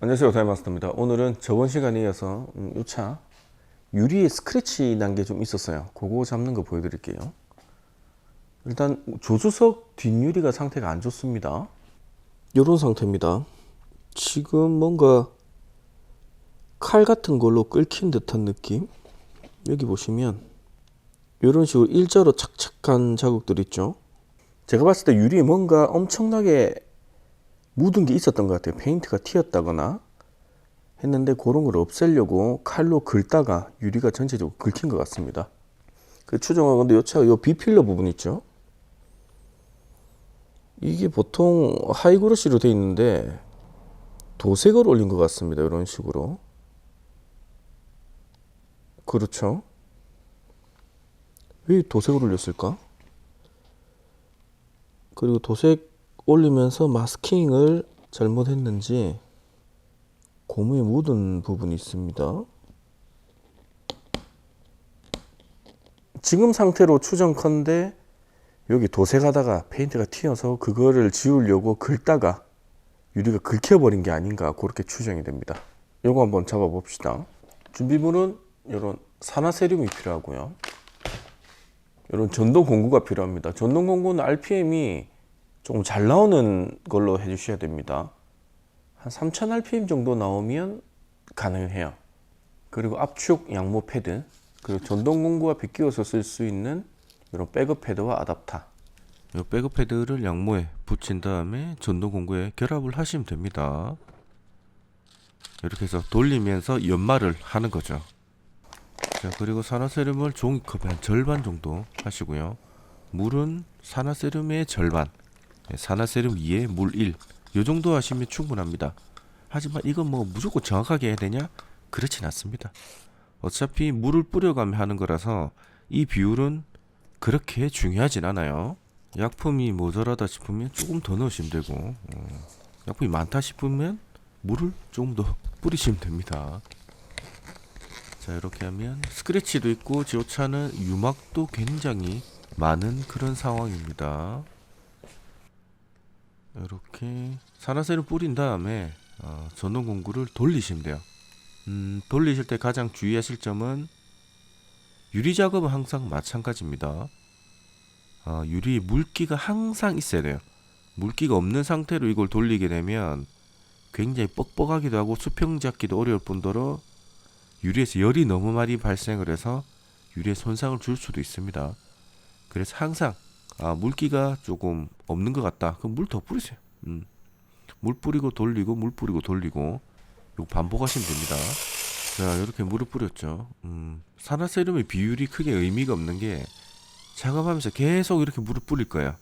안녕하세요 다이마스터입니다. 오늘은 저번 시간에 이어서 음, 이차 유리에 스크래치 난 게 좀 있었어요. 그거 잡는 거 보여드릴게요. 일단 조수석 뒷유리가 상태가 안 좋습니다. 이런 상태입니다. 지금 뭔가 칼 같은 걸로 끓힌 듯한 느낌? 여기 보시면 이런 식으로 일자로 착착한 자국들 있죠? 제가 봤을 때 유리에 뭔가 엄청나게 묻은 게 있었던 것 같아요. 페인트가 튀었다거나 했는데 그런 걸 없애려고 칼로 긁다가 유리가 전체적으로 긁힌 것 같습니다. 그 추정은 근데 요 차가 요 비필러 부분 있죠? 이게 보통 하이그로시로 돼 있는데 도색을 올린 것 같습니다. 이런 식으로. 그렇죠. 왜 도색을 올렸을까? 그리고 도색 올리면서 마스킹을 잘못했는지 고무에 묻은 부분이 있습니다. 지금 상태로 추정컨대 여기 도색하다가 페인트가 튀어서 그거를 지우려고 긁다가 유리가 긁혀버린 게 아닌가 그렇게 추정이 됩니다. 요거 한번 잡아봅시다. 준비물은 이런 산화세륨이 필요하고요. 이런 전동 공구가 필요합니다. 전동 공구는 RPM이 조금 잘 나오는 걸로 해주셔야 됩니다. 한 3000 rpm 정도 나오면 가능해요. 그리고 압축 양모 패드, 그리고 전동 공구와 비끼워서 쓸 수 있는 이런 백업 패드와 아답터. 이 백업 패드를 양모에 붙인 다음에 전동 공구에 결합을 하시면 됩니다. 이렇게 해서 돌리면서 연마를 하는 거죠. 자, 그리고 산화세륨을 종이컵의 한 절반 정도 하시고요. 물은 산화세륨의 절반, 네, 산화세륨 2에 물 1. 요 정도 하시면 충분합니다. 하지만 이건 뭐 무조건 정확하게 해야 되냐? 그렇진 않습니다. 어차피 물을 뿌려가며 하는 거라서 이 비율은 그렇게 중요하진 않아요. 약품이 모자라다 싶으면 조금 더 넣으시면 되고, 어, 약품이 많다 싶으면 물을 조금 더 뿌리시면 됩니다. 자, 이렇게 하면 스크래치도 있고, 지오차는 유막도 굉장히 많은 그런 상황입니다. 이렇게 산화세를 뿌린 다음에 어, 전동 공구를 돌리시면 돼요. 음, 돌리실 때 가장 주의하실 점은 유리 작업은 항상 마찬가지입니다. 어, 유리 물기가 항상 있어야 돼요. 물기가 없는 상태로 이걸 돌리게 되면 굉장히 뻑뻑하기도 하고 수평 잡기도 어려울 뿐더러 유리에서 열이 너무 많이 발생을 해서 유리에 손상을 줄 수도 있습니다. 그래서 항상 아, 물기가 조금 없는 것 같다. 그럼 물 더 뿌리세요. 음. 물 뿌리고 돌리고 물 뿌리고 돌리고 이거 반복하시면 됩니다. 자 이렇게 물을 뿌렸죠. 음. 산화세륨의 비율이 크게 의미가 없는 게 작업하면서 계속 이렇게 물을 뿌릴 거예요.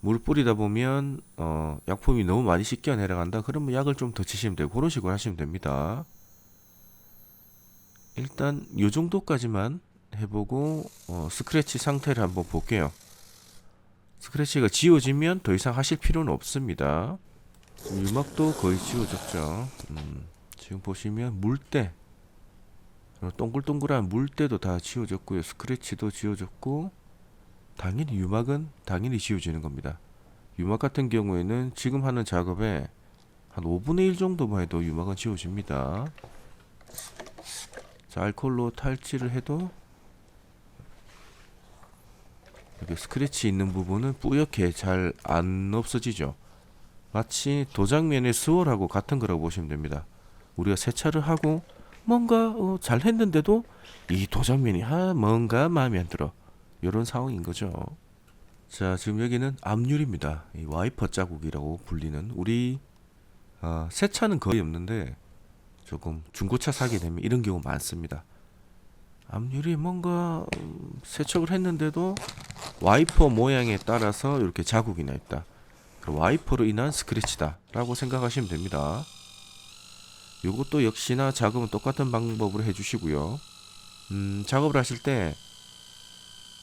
물을 뿌리다 보면 어, 약품이 너무 많이 씻겨 내려간다. 그러면 약을 좀 더 치시면 되고 그런 식으로 하시면 됩니다. 일단 요 정도까지만 해보고 어, 스크래치 상태를 한번 볼게요. 스크래치가 지워지면 더 이상 하실 필요는 없습니다. 유막도 거의 지워졌죠. 음, 지금 보시면 물때 어, 동글동글한 물때도 다 지워졌고요. 스크래치도 지워졌고 당연히 유막은 당연히 지워지는 겁니다. 유막 같은 경우에는 지금 하는 작업에 한 5분의 1 정도만 해도 유막은 지워집니다. 자, 알콜로 탈취를 해도 이렇게 스크래치 있는 부분은 뿌옇게 잘 안 없어지죠. 마치 도장면의 스월하고 같은 거라고 보시면 됩니다. 우리가 세차를 하고 뭔가 어, 잘 했는데도 이 도장면이 아 뭔가 마음에 안 들어 이런 상황인 거죠. 자 지금 여기는 압률입니다. 이 와이퍼 자국이라고 불리는 우리 어, 세차는 거의 없는데 조금 중고차 사게 되면 이런 경우 많습니다. 압률이 뭔가 음, 세척을 했는데도 와이퍼 모양에 따라서 이렇게 자국이 나 있다. 그 와이퍼로 인한 스크래치다 라고 생각하시면 됩니다. 이것도 역시나 작업은 똑같은 방법으로 해주시고요. 음, 작업을 하실 때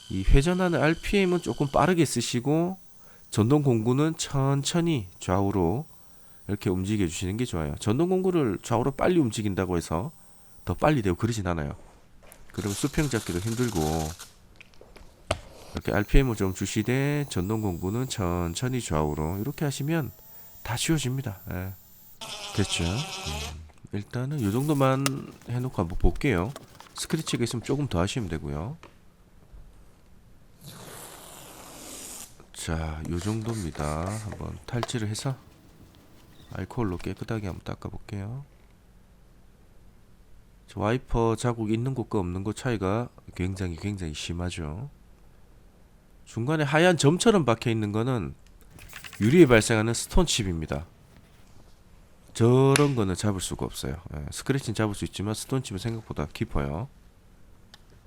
이 회전하는 RPM은 조금 빠르게 쓰시고 전동 공구는 천천히 좌우로 이렇게 움직여 주시는 게 좋아요. 전동 공구를 좌우로 빨리 움직인다고 해서 더 빨리 되고 그러진 않아요. 그럼 수평 잡기도 힘들고 이렇게 RPM을 좀 주시되 전동 공구는 천천히 좌우로 이렇게 하시면 다 지워집니다. 예. 됐죠. 음, 일단은 이 정도만 해놓고 한번 볼게요. 스크래치가 있으면 조금 더 하시면 되고요. 자, 이 정도입니다. 한번 탈지를 해서 알코올로 깨끗하게 한번 닦아볼게요. 저 와이퍼 자국 있는 곳과 없는 곳 차이가 굉장히 굉장히 심하죠. 중간에 하얀 점처럼 박혀 있는 거는 유리에 발생하는 스톤 칩입니다. 저런 거는 잡을 수가 없어요. 예, 스크래치는 잡을 수 있지만 스톤 칩은 생각보다 깊어요.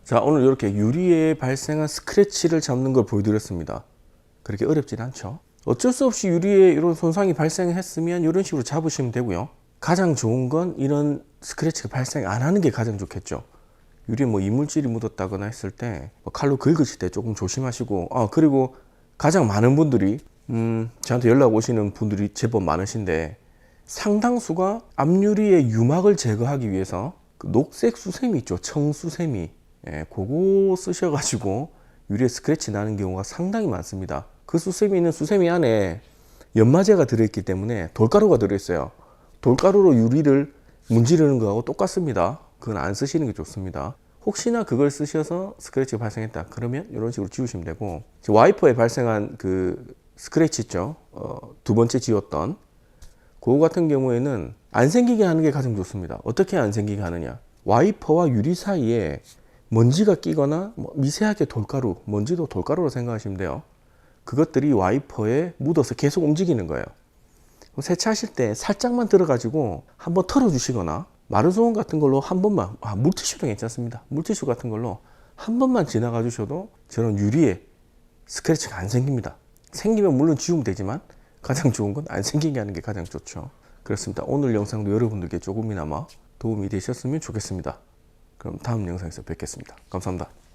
자, 오늘 이렇게 유리에 발생한 스크래치를 잡는 걸 보여드렸습니다. 그렇게 어렵진 않죠. 어쩔 수 없이 유리에 이런 손상이 발생했으면 이런 식으로 잡으시면 되고요. 가장 좋은 건 이런 스크래치가 발생 안 하는 게 가장 좋겠죠. 유리에 뭐 이물질이 묻었다거나 했을 때뭐 칼로 긁으실 때 조금 조심하시고, 아, 그리고 가장 많은 분들이, 음, 저한테 연락 오시는 분들이 제법 많으신데, 상당수가 앞유리의 유막을 제거하기 위해서 그 녹색 수세미 있죠. 청수세미. 예, 그거 쓰셔가지고 유리에 스크래치 나는 경우가 상당히 많습니다. 그 수세미는 수세미 안에 연마제가 들어있기 때문에 돌가루가 들어있어요. 돌가루로 유리를 문지르는 거하고 똑같습니다. 그건 안 쓰시는 게 좋습니다. 혹시나 그걸 쓰셔서 스크래치가 발생했다. 그러면 이런 식으로 지우시면 되고 와이퍼에 발생한 그 스크래치 있죠. 어, 두 번째 지웠던 그거 같은 경우에는 안 생기게 하는 게 가장 좋습니다. 어떻게 안 생기게 하느냐? 와이퍼와 유리 사이에 먼지가 끼거나 뭐 미세하게 돌가루, 먼지도 돌가루로 생각하시면 돼요. 그것들이 와이퍼에 묻어서 계속 움직이는 거예요. 그럼 세차하실 때 살짝만 들어가지고 한번 털어주시거나 마른 소금 같은 걸로 한 번만, 아, 물티슈도 괜찮습니다. 물티슈 같은 걸로 한 번만 지나가 주셔도 저런 유리에 스크래치가 안 생깁니다. 생기면 물론 지우면 되지만 가장 좋은 건 안 생기게 하는 게 가장 좋죠. 그렇습니다. 오늘 영상도 여러분들께 조금이나마 도움이 되셨으면 좋겠습니다. 그럼 다음 영상에서 뵙겠습니다. 감사합니다.